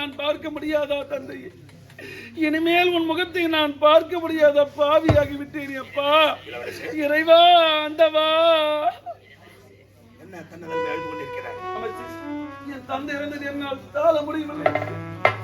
நான் பார்க்க முடியாதா தந்தை? இனிமேல் உன் முகத்தை நான் பார்க்க முடியாத? பாவியாகி விட்டேன் அப்பா. இறைவா என் தந்தை இறந்தது என்னால் தாழ முடியவில்லை.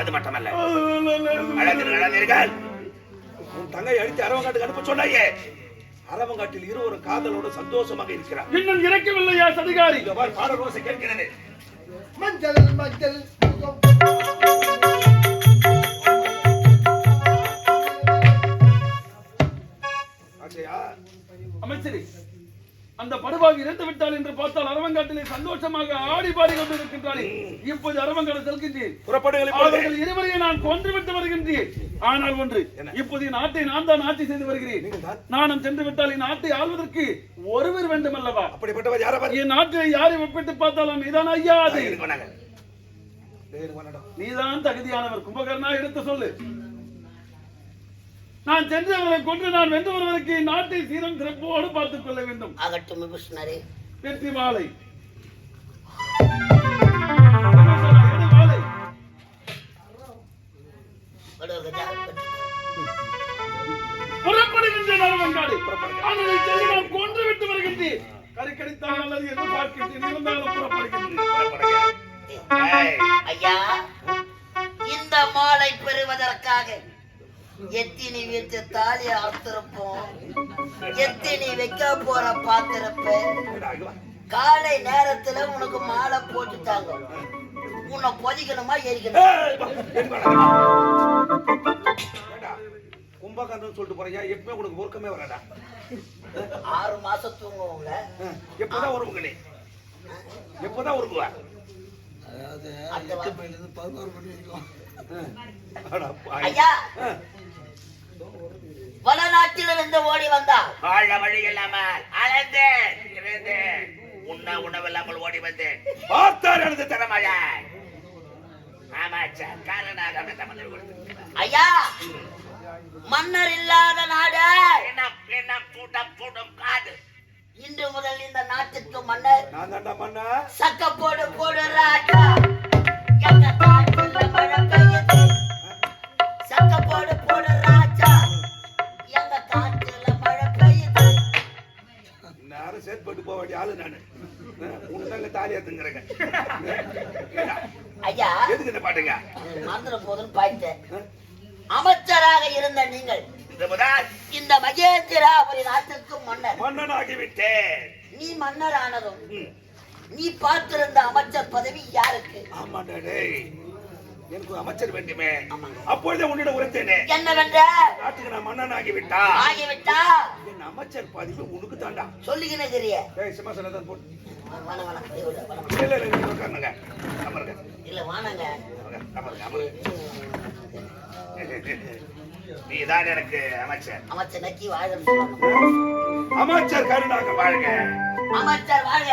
அது மட்டுமல்ல. உன் தங்கை அரவங்காட்டுக்கு அனுப்ப சொன்னாயே. அரவங்காட்டில் இருவரும் காதலோடு சந்தோஷமாக இருக்கிறார். இன்னும் இறக்கவில்லையா சதிகாரி? பாடல் ரோசை கேட்கிறது. மஞ்சள் மஞ்சள் அமைச்சரே அந்த படுபாவி இறந்து விட்டாள் என்று பார்த்தால் அரவங்காட்டிலே சந்தோஷமாக ஆடி பாடி கொண்டிருக்கின்றாரே இப்போது அரவங்காடு செல்கின்றேன். அவர்கள் இருவரையும் நான் கொன்று விட்டு வருகின்றேன். ஆனால் ஒன்று? இப்போது நாட்டை நான் தான் ஆட்சி செய்து வருகிறேன்? நானும் சென்று விட்டால் என் நாட்டை ஆள்வதற்கு ஒருவர் வேண்டும் அல்லவா அப்படிப்பட்டவர் யாரவர் என் நாட்டை யாரை ஒப்பிட்டு பார்த்தாலும் நீதான் ஐயா அது. நீதான் தகுதியானவர். கும்பகர்ணா எடுத்து சொல்லு. நான் சென்று அவரை கொன்று நான் வென்று வருவதற்கு நாட்டை சீரம் சிறப்போடு பார்த்துக் கொள்ள வேண்டும். ஆகட்டும் விபூஷணரே. வெற்றி மாலை. புறப்படுகின்ற சென்று கொன்று விட்டு வருகின்றேன். கறிக்கடித்தால் நல்லது என்று பார்க்கின்றேன். இருந்தாலும் புறப்படுகின்றேன். ஐயா இந்த மாலை பெறுவதற்காக எத்தினி வீட்டு தாலி அறுத்திருப்போம். எத்தினி வைக்க போற வா. காலை நேரத்துல உனக்கு மாலை போட்டுட்டாங்க. உன்னை பொதிக்கணுமா எரிக்கணும்? கும்பகர்ணன் சொல்லிட்டு போறியா? எப்பவுமே உனக்கு ஒர்க்கமே வராடா ஆறு மாசம் தூங்குவோங்க ஆ, எப்போதான் உருவுங்க நீ? எப்போதான் உருவுவ அந்த வா- அடா, பாவி. ஐயா. வடநாட்டிலிருந்து ஓடி வந்தா வாழ வழி இல்லாமல் அலைந்தேன் இறந்தேன் உண்ண உணவில்லாமல் ஓடி வந்தேன். பார்த்தார் எனது திறமைய ஆமாச்சா காரணாக. ஐயா மன்னர் இல்லாத நாடு. பின்னம் பின்னம் கூட்டம் கூட்டம் காடு. இன்று முதல் இந்த நாட்டுக்கு மன்னர். நான் தாண்டா மண்ணா சக்க போடு போடு ராஜா. சேர்த்து போக வேண்டிய ஆளு நானு. உனக்கு தாலி ஏத்துங்கிறங்க ஐயா. எதுக்கு இந்த பாட்டுங்க? மந்திர போதுன்னு பாய்த்தேன் அமைச்சராக இருந்த நீங்கள் இந்த மகேந்திராபுரி நாட்டுக்கு மன்னர். மன்னன் ஆகிவிட்டேன் நீ மன்னர் ஆனதும். நீ பார்த்திருந்த அமைச்சர் பதவி யாருக்கு? ஆமாண்டா டேய். எனக்கு அமைச்சர் வேண்டுமே. அப்பொழுதே உன்னிடம் உரைத்தேனே. என்னவென்ற? நாட்டுக்கு நான் மன்னன் ஆகிவிட்டா? ஆகிவிட்டா என் அமைச்சர் பதவி உனக்கு தாண்டா. சொல்லுகிறேன் தெரிய டேய் சிம்மாசனம் தான் போட்டு. இல்ல இல்ல நீங்க உட்காருங்க. அமருங்க. இல்ல எனக்கு அமைச்சர். அமைச்சர் நக்கி வாழ அமைச்சர் கருணாக வாழ்க. அமைச்சர் வாழ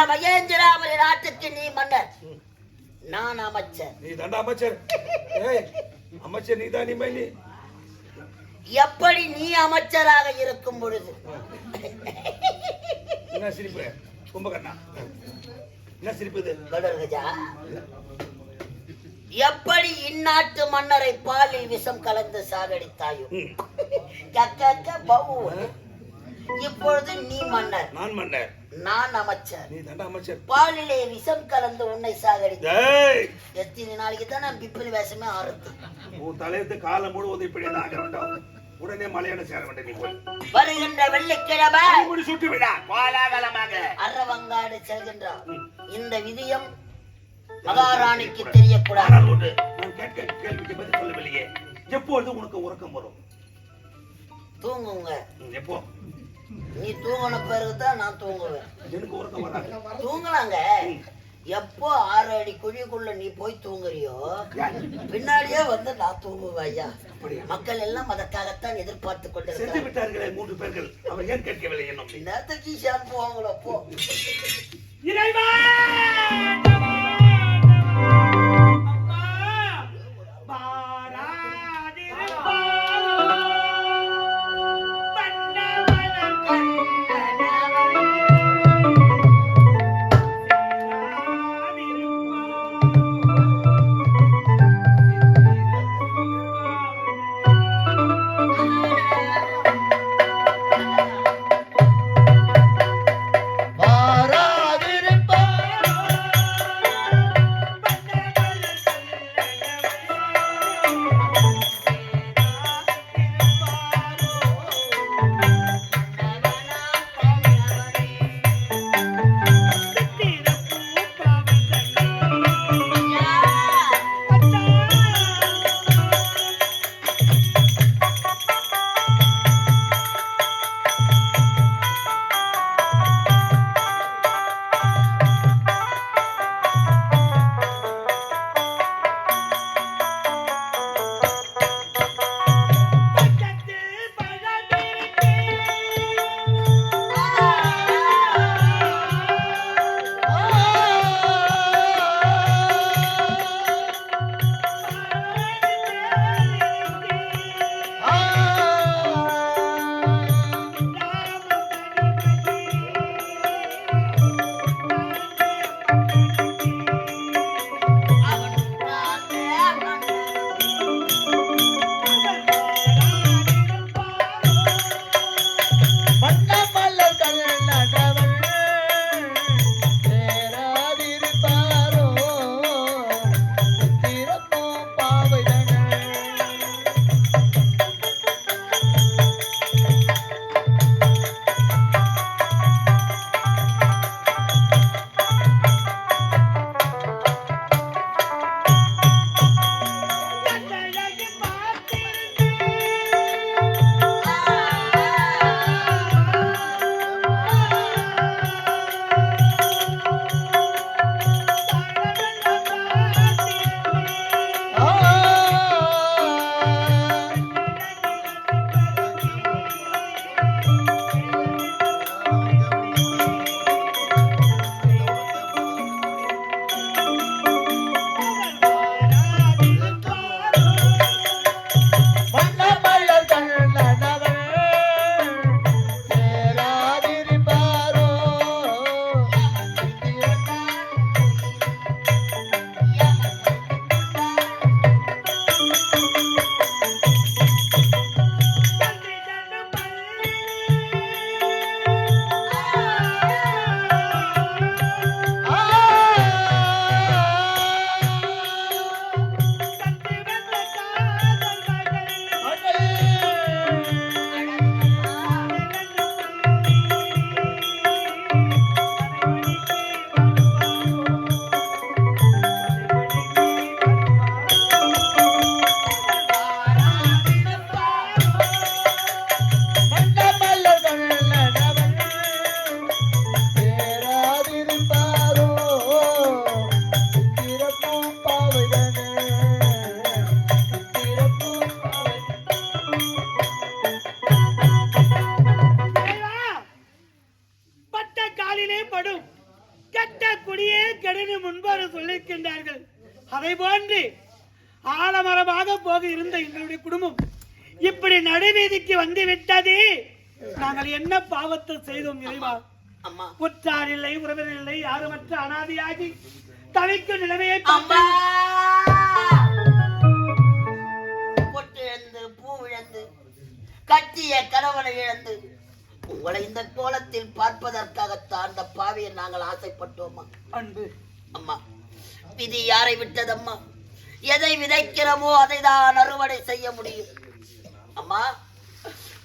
இந்த மகேந்திராபுரி நாட்டுக்கு நீ மன்னர். நான் அமைச்சர். நீ தாண்டா அமைச்சர். அமைச்சர் நீ தான் நீ. நீ எப்படி நீ அமைச்சராக இருக்கும் பொழுது? என்ன சிரிப்பு? கும்பகர்ணா. என்ன சிரிப்பு இது? கடுகஜா எப்படி இந்நாட்டு மன்னரை பாலில் விஷம் கலந்து சாகடித்தாயோ இப்பொழுது நீ மன்னர். நான் மன்னர். நான் அமைச்சர். நீ தாண்டா அமைச்சர். பாலிலே விஷம் கலந்து உன்னை சாகடித்த எத்தனை நாளைக்கு தான் நான் பிப்பில் வேஷமே ஆறுது உன் தலையத்து காலம் இப்படி தான் ஆக வேண்டும் உடனே மலையாள சேர வேண்டும் நீ போய். வருகின்ற வெள்ளிக்கிழமை முடி சுட்டு விடா. கோலாகலமாக. அறவங்காடு செல்கின்றார். இந்த விதியம் மகாராணிக்கு தெரியக்கூடாது. நான் கேட்க கேள்விக்கு பதில் சொல்லவில்லையே. எப்பொழுது உனக்கு உறக்கம் வரும்? தூங்குங்க. எப்போ? நீ தூங்கின பிறகு தான் நான் தூங்குவேன். தூங்கலாங்க. எப்போ ஆறு அடி குழிக்குள்ள நீ போய் தூங்குறியோ பின்னாடியே வந்து நான் தூங்குவேன் ஐயா? மக்கள் எல்லாம் அதற்காகத்தான் எதிர்பார்த்து சென்று கொண்டிருக்கிறார் விட்டார்களே மூன்று பேர்கள். அவர் ஏன் கேட்கவில்லை என்னும்? நேரத்துக்கு ஷாம்பு காலிலே படும். கெட்ட குடியே கெடுதி முன்பாறு சொல்லியிருக்கின்றார்கள். அதை போன்று ஆலமரமாக போக இருந்த எங்களுடைய குடும்பம் இப்படி நடுவீதிக்கு வந்து விட்டது நாங்கள் என்ன பாவத்தை செய்தோம் இறைவா? உற்றார் இல்லை உறவினர் இல்லை யாருமற்ற அனாதியாகி தவிக்கும் நிலைமையை பொட்டு இழந்து பூ இழந்து கட்டிய கணவனை இழந்து உங்களை இந்த கோலத்தில் பார்ப்பதற்காகத்தான் அந்த பாவியை நாங்கள் ஆசைப்பட்டோம்மா அன்பு. அம்மா விதி யாரை விட்டதம்மா? எதை விதைக்கிறோமோ அதை தான் அறுவடை செய்ய முடியும். அம்மா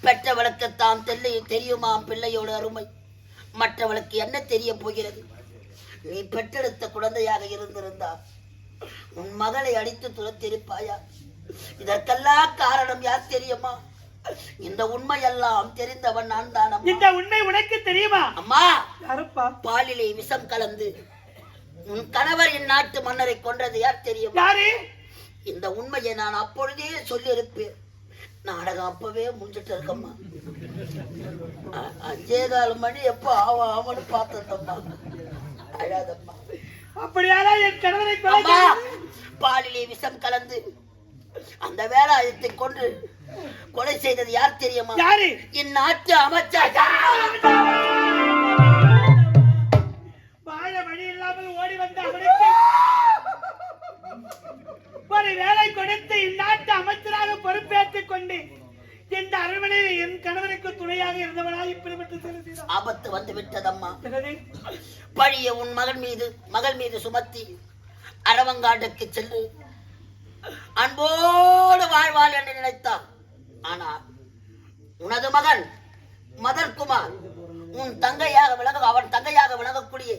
பெற்றவளுக்குத்தான் தெல்லை தெரியுமாம் பிள்ளையோட அருமை? மற்றவளுக்கு என்ன தெரிய போகிறது? நீ பெற்றெடுத்த குழந்தையாக இருந்திருந்தா உன் மகளை அடித்து துரத்திருப்பாயா இதற்கெல்லாம் காரணம் யார் தெரியுமா? இந்த உண்மையெல்லாம் தெரிந்தவன் நான் தான் இந்த உண்மை உனக்கு தெரியுமா? அம்மா யாருப்பா? பாலிலே விஷம் கலந்து உன் கணவர் இந்நாட்டு மன்னரை கொன்றது யார் தெரியுமா? யாரு? இந்த உண்மையை நான் அப்பொழுதே சொல்லியிருப்பேன். நாடகம் அப்பவே முடிஞ்சிட்டு இருக்கம்மா. அஞ்சே கால் மணி எப்போ ஆவா ஆவன்னு பார்த்ததம்மா. அழாதம்மா. அப்படியானால் என் கணவரை பாலிலே விஷம் கலந்து அந்த வேலாயுதத்தை கொன்று கொலை செய்தது யார் தெரியுமா? யாரு? இந்நாட்டு அமைச்சர். வாழ வழி இல்லாமல் ஓடி வந்த அவனுக்கு ஒரு வேலை கொடுத்து இந்நாட்டு அமைச்சராக பொறுப்பேற்றுக் கொண்டு இந்த அரண்மனையில் என் கணவனுக்கு துணையாக இருந்தவனாய் இப்படிப்பட்ட செய்தான். ஆபத்து வந்து விட்டதம்மா. பழிய உன் மகன் மீது மகள் மீது சுமத்தி அரவங்காட்டுக்கு சென்று அன்போடு வாழ்வாள் என்று நினைத்தான். ஆனால் உனது மகன் மதர்குமார் உன் தங்கையாக விலக அவன் தங்கையாக விலகக்கூடிய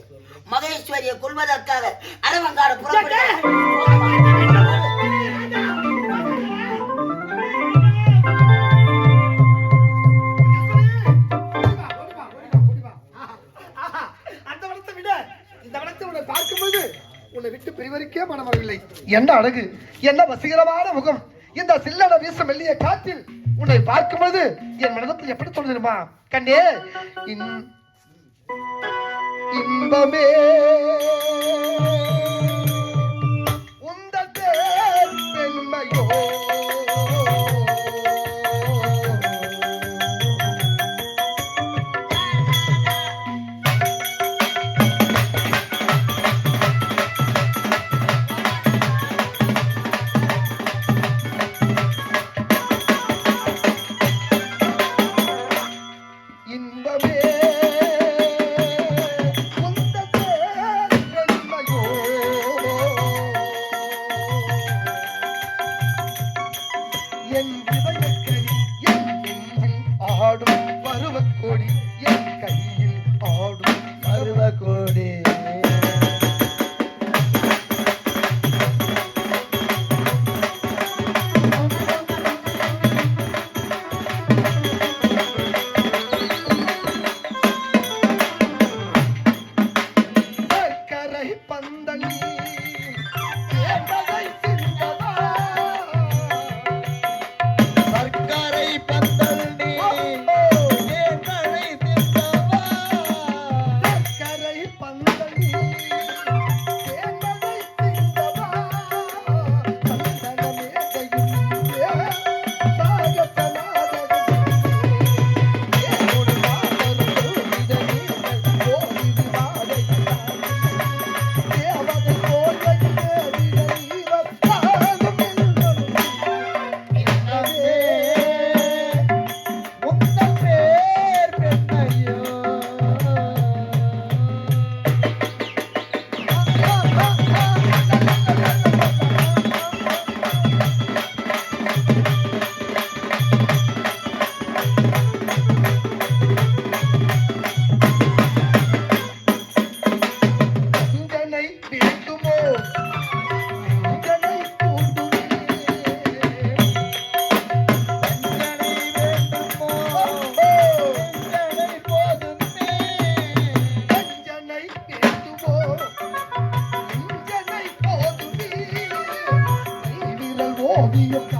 மகேஸ்வரியை கொள்வதற்காக அரவங்காடு புறப்படுகிறார். இவருக்கே மனம் வரவில்லை. என்ன அழகு என்ன வசீகரமான முகம். இந்த சில்லட வீச மெல்லிய காற்றில் உன்னை பார்க்கும்போது என் மனதத்தில் எப்படி தோணுதுமா கண்ணே இன்பமே. I'll be your